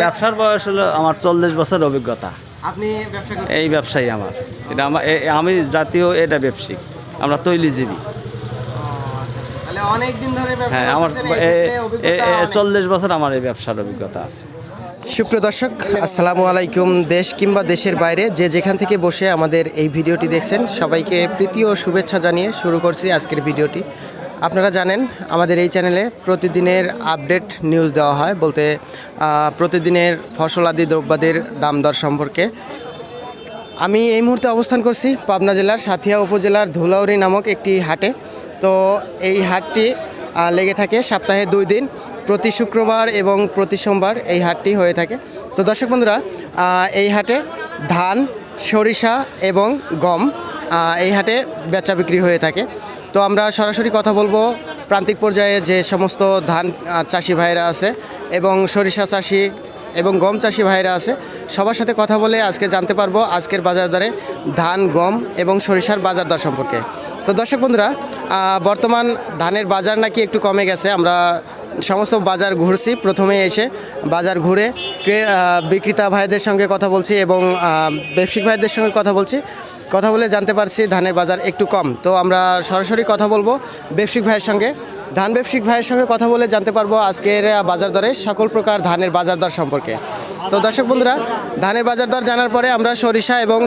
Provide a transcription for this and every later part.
ব্যবসার বয়স হলো আমার চল্লিশ বছর অভিজ্ঞতা। আপনি এই ব্যবসায়ী আমার। এটা আমার এ- আমি জাতীয় এটা ব্যবসায়িক আমরা তৈলিজীবী। তাহলে অনেক দিন ধরে ব্যবসা হ্যাঁ আমার। চল্লিশ বছর আমার এই ব্যবসার অভিজ্ঞতা আছে। সুপ্রিয় দর্শক আসসালামু আলাইকুম। দেশ কিংবা দেশের বাইরে যে যেখান থেকে বসে আমাদের এই ভিডিওটি দেখছেন সবাইকে প্রীতি ও শুভেচ্ছা জানিয়ে শুরু করছি আজকের ভিডিওটি। আপনারা জানেন, আমাদের এই চ্যানেলে প্রতিদিনের আপডেট নিউজ দেওয়া হয় বলতে প্রতিদিনের ফসলাদি দ্রব্যাদির দাম দর সম্পর্কে। আমি এই মুহূর্তে অবস্থান করছি পাবনা জেলার সাথিয়া উপজেলার ধুলাউরি নামক একটি হাটে। তো এই হাটটি লেগে থাকে সপ্তাহে দুই দিন, প্রতি শুক্রবার এবং প্রতি সোমবার এই হাটটি হয়ে থাকে। তো দর্শক বন্ধুরা এই হাটে ধান, সরিষা এবং গম এই হাটে বেচা বিক্রি হয়ে থাকে। তো আমরা সরাসরি কথা বলব প্রান্তিক পর্যায়ে যে সমস্ত ধান চাষি ভাইরা আছে এবং সরিষা চাষি এবং গম চাষি ভাইরা আছে, সবার সাথে কথা বলে আজকে জানতে পারব আজকের বাজার দরে ধান, গম এবং সরিষার বাজার দর সম্পর্কে। তো দর্শক বন্ধুরা বর্তমান ধানের বাজার নাকি একটু কমে গেছে, আমরা সমস্ত বাজার ঘুরছি, প্রথমে এসে বাজার ঘুরে বিক্রেতা ভাইদের সঙ্গে কথা বলছি এবং ব্যবসায়িক ভাইদের সঙ্গে কথা বলছি। কথা বলে জানতে পারছি ধানের বাজার একটু কম। তো আমরা সরাসরি কথা বলব ব্যবসায়িক ভাইয়ের সঙ্গে। ধান ব্যবসায়িক ভাইয়ের সঙ্গে কথা বলে জানতে পারব আজকের বাজার দরে সকল প্রকার ধানের বাজার দর সম্পর্কে। তো দর্শক বন্ধুরা, ধানের বাজার দর জানার পরে আমরা সরিষা এবং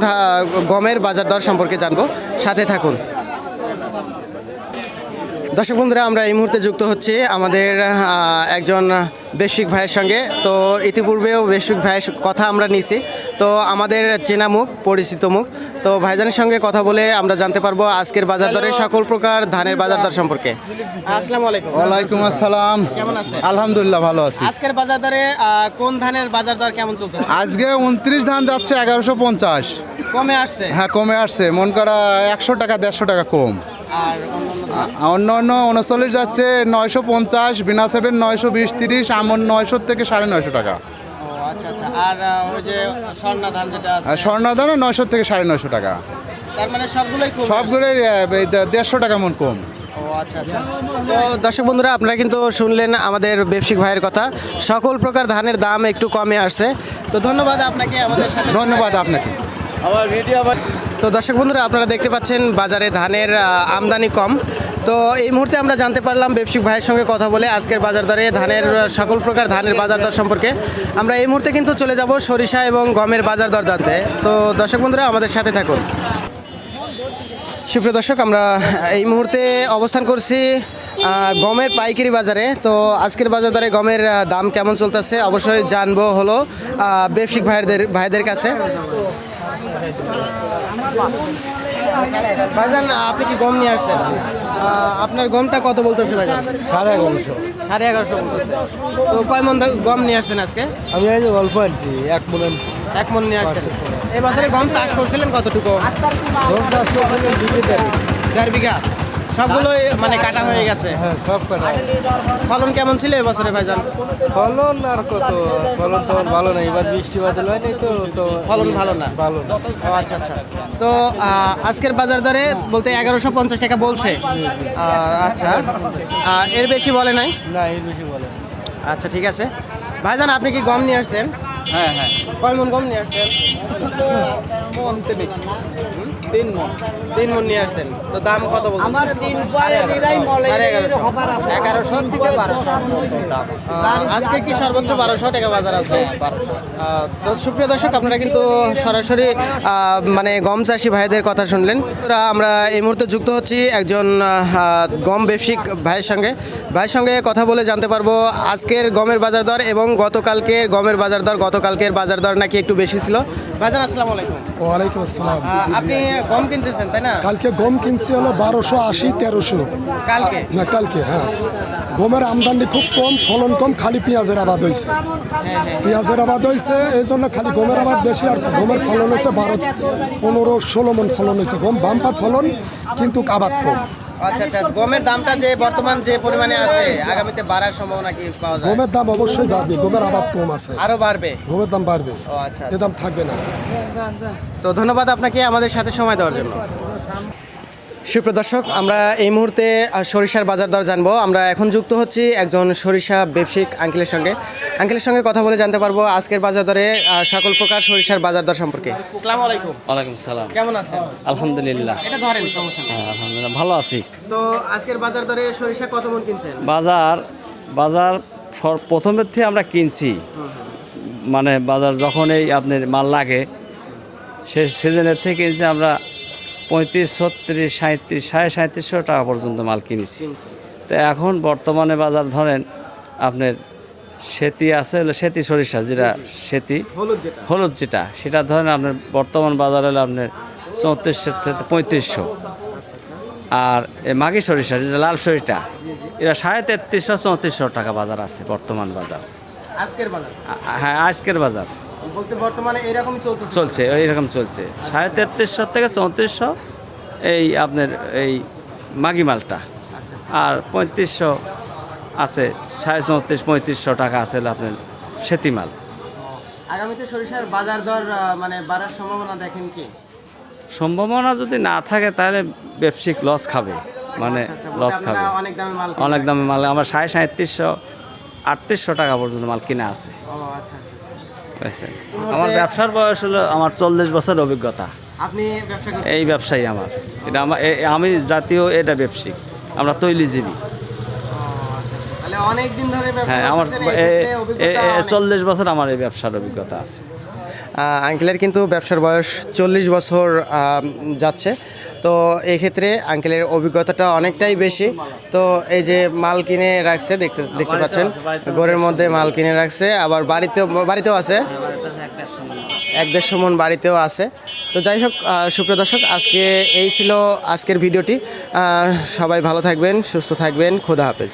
গমের বাজার দর সম্পর্কে জানব। সাথে থাকুন। দর্শক বন্ধুরা আমরা এই মুহূর্তে যুক্ত হচ্ছি আমাদের একজন বেশিক ভাইয়ের সঙ্গে। তো ইতিপূর্বেও বেশিক ভাইয়ের কথা আমরা নিছি। তো আমাদের চেনা মুখ পরিচিত মুখ। তো ভাইজানের সঙ্গে কথা বলে আমরা জানতে পারব আজকের বাজার দরে সকল প্রকার ধানের বাজার দর সম্পর্কে। আসসালামু আলাইকুম। ওয়ালাইকুম আসসালাম। কেমন আছেন? আলহামদুলিল্লাহ ভালো আছি। আজকের বাজার দরে কোন ধানের বাজার দর কেমন চলতেছে? আজকে উনত্রিশ ধান যাচ্ছে এগারোশো পঞ্চাশ। কমে আসছে? হ্যাঁ কমে আসছে। মন করা একশো টাকা দেড়শো টাকা কম। আর? অন্য অন্য উনচল্লিশ যাচ্ছে নয়শো পঞ্চাশ বিনা সেভেন নয়শো বিশ তিরিশ আমন নয়শো থেকে সাড়ে নয়শো টাকা। ও আচ্ছা আচ্ছা। আর ওই যে স্বর্ণা যেটা আছে? স্বর্ণ ধানে নয়শো থেকে সাড়ে নয়শো টাকা। তার মানে সবগুলোই কমে সবগুলোই দে- দেড়শো টাকা মন কম। ও আচ্ছা আচ্ছা। তো দর্শক বন্ধুরা আপনারা কিন্তু শুনলেন আমাদের ব্যবসায়িক ভাইয়ের কথা। সকল প্রকার ধানের দাম একটু কমে আসছে। তো ধন্যবাদ আপনাকে আমাদের সাথে ধন্যবাদ আপনাকে। আমার ভিডিও তো দর্শক বন্ধুরা আপনারা দেখতে পাচ্ছেন বাজারে ধানের আমদানি কম। তো এই মুহূর্তে আমরা জানতে পারলাম ব্যবসায়িক ভাইয়ের সঙ্গে কথা বলে আজকের বাজার দরে ধানের, সকল প্রকার ধানের বাজার দর সম্পর্কে। আমরা এই মুহূর্তে কিন্তু চলে যাব সরিষা এবং গমের বাজার দর জানতে। তো দর্শক বন্ধুরা, আমাদের সাথে থাকুন। সুপ্রিয় দর্শক, আমরা এই মুহূর্তে অবস্থান করছি গমের পাইকারি বাজারে। তো আজকের বাজার দরে গমের দাম কেমন চলতেছে অবশ্যই জানব হলো ব্যবসায়িক ভাইদের ভাইদের কাছে। ভাইজান আপনি কি গম নিয়ে আসছেন? আপনার গমটা কত বলতেছে ভাইজান? সাড়ে এগারোশো। সাড়ে এগারোশো বলতেছে। তো কয় মন গম নিয়ে আসছেন আজকে? আমি এই অল্প আনছি এক মন আনছি। এক মন নিয়ে আসছেন। এই বছরে গম চাষ করছিলেন কতটুকু? গম চাষ করছিলেন দেড় বিঘা? সবগুলোই মানে কাটা হয়ে গেছে। হ্যাঁ সব কাটা। ফলন কেমন ছিল এবছরে ভাইজান? ফলন আর কত? ফলন তো ভালো না এবার বৃষ্টি বাদল হয় নাই তো তো ফলন ভালো না। ভালো না। ও আচ্ছা আচ্ছা। তো আজকের বাজার দরে বলতে এগারোশো পঞ্চাশ টাকা বলছে। আচ্ছা। এর বেশি বলে নাই? না এর বেশি বলে আচ্ছা ঠিক আছে। ভাইজান আপনি কি গম নিয়ে আসছেন? হ্যাঁ হ্যাঁ। কয় মন গম নিয়ে আসছেন? তিন মন। তিন মন। নিয়ে আসছেন। তো দাম কত বলছেন আমার তিন পায়ে দিলাই মলে সাড়ে এগারোশো। এগারোশো থেকে বারোশো। দাম। আজকে কি সর্বোচ্চ বারোশো টাকা বাজার আছে? আহ, তো সুপ্রিয় দর্শক আপনারা কিন্তু সরাসরি মানে গম চাষি ভাইদের কথা শুনলেন। আমরা এই মুহূর্তে যুক্ত হচ্ছি একজন গম ব্যবসায়িক ভাইয়ের সঙ্গে। ভাইয়ের সঙ্গে কথা বলে জানতে পারব আজকের গমের বাজার দর এবং গতকালকের গমের বাজার দর গতকালকের বাজার দর নাকি একটু বেশি ছিল? ভাইজান আসসালামু আলাইকুম। ওয়ালাইকুম আসসালাম। আপনি গম কিনতেছেন তাই না? কালকে গম কিনছি হলো বারোশো আশি তেরোশো। কালকে? না কালকে হ্যাঁ। গমের আমদানি খুব কম ফলন কম খালি পেঁয়াজের আবাদ হয়েছে পেঁয়াজের আবাদ হয়েছে এই জন্য খালি গমের আবাদ বেশি আর গমের ফলন হয়েছে বারো পনেরো ষোলো মন ফলন হয়েছে গম বাম্পার ফলন কিন্তু আবাদ কম। আচ্ছা আচ্ছা গমের দামটা যে বর্তমান যে পরিমাণে আছে আগামীতে বাড়ার সম্ভাবনা কি পাওয়া যায়? গমের দাম অবশ্যই বাড়বে গমের আবাদ কম আছে। আরও বাড়বে? গমের দাম বাড়বে ও আচ্ছা এ দাম থাকবে না। তো ধন্যবাদ আপনাকে আমাদের সাথে সময় দেওয়ার জন্য। সুপ্রদর্শক আমরা এই মুহূর্তে সরিষার বাজার দর জানব। আমরা এখন যুক্ত হচ্ছি একজন সরিষা ব্যবসায়িক আঙ্কেলের সঙ্গে। আঙ্কেলের সঙ্গে কথা বলে জানতে পারব আজকের বাজার দরে সকল প্রকার সরিষার বাজার দর সম্পর্কে। আসসালামু আলাইকুম। ওয়ালাইকুম সালাম। কেমন আছেন? আলহামদুলিল্লাহ। এটা ধরেন সমস্যা হ্যাঁ, আলহামদুলিল্লাহ ভালো আছি। তো আজকের বাজার দরে সরিষা কত মন কিনছেন? বাজার বাজার প্রথমের থেকে আমরা কিনছি। মানে বাজার যখন এই আপনার মাল লাগে সে সিজনের থেকে কিনছি আমরা পঁয়ত্রিশ ছত্রিশ সাঁত্রিশ সাড়ে সাঁত্রিশশো টাকা পর্যন্ত মাল কিনেছি। তো এখন বর্তমানে বাজার ধরেন আপনার সেতি আছে হলো সেতি সরিষা যেটা সেতি। হলুদ যেটা। সেটা ধরেন আপনার বর্তমান বাজার হলো আপনার চৌত্রিশশো পঁয়ত্রিশশো। আর এই মাঘি সরিষা যেটা লাল সরিষা এটা সাড়ে তেত্রিশশো চৌত্রিশশো টাকা বাজার আছে বর্তমান বাজার। আজকের বাজার? হ্যাঁ আজকের বাজার। বলতে বর্তমানে এরকম চলতেছে। চলছে এইরকম চলছে। সাড়ে তেত্রিশশো থেকে চৌত্রিশশো এই আপনার এই মাগি মালটা। আর পঁয়ত্রিশশো আছে সাড়ে চৌত্রিশ পঁয়ত্রিশশো টাকা আছে আপনার সেতি মাল। আগামীতে সরিষার বাজার দর মানে বাড়ার সম্ভাবনা দেখেন কি? সম্ভাবনা যদি না থাকে তাহলে ব্যবসায়িক লস খাবে। মানে লস খাবে। অনেক দামে মাল আমার সাড়ে সাঁত্রিশশো আটত্রিশশো টাকা পর্যন্ত মাল কিনা আছে। ও আচ্ছা আচ্ছা। আমার ব্যবসার বয়স হলো আমার চল্লিশ বছর অভিজ্ঞতা। আপনি এই ব্যবসায়ী আমার। এটা আমার এ- আমি জাতীয় এটা ব্যবসায়িক আমরা তৈলিজীবী। তাহলে অনেক দিন ধরে ব্যবসা হ্যাঁ আমার। চল্লিশ বছর আমার এই ব্যবসার অভিজ্ঞতা আছে। আঙ্কেলের কিন্তু ব্যবসার বয়স চল্লিশ বছর যাচ্ছে। তো এক্ষেত্রে ক্ষেত্রে আঙ্কেলের অভিজ্ঞতাটা অনেকটাই বেশি। তো এই যে মাল কিনে রাখছে, দেখতে দেখতে পাচ্ছেন, ঘরের মধ্যে মাল কিনে রাখছে, আবার বাড়িতেও বাড়িতেও আছে। এক দেড়শো মন বাড়িতেও আছে। তো যাই হোক সুপ্রিয় দর্শক, আজকে এই ছিল আজকের ভিডিওটি। সবাই ভালো থাকবেন, সুস্থ থাকবেন, খোদা হাফেজ।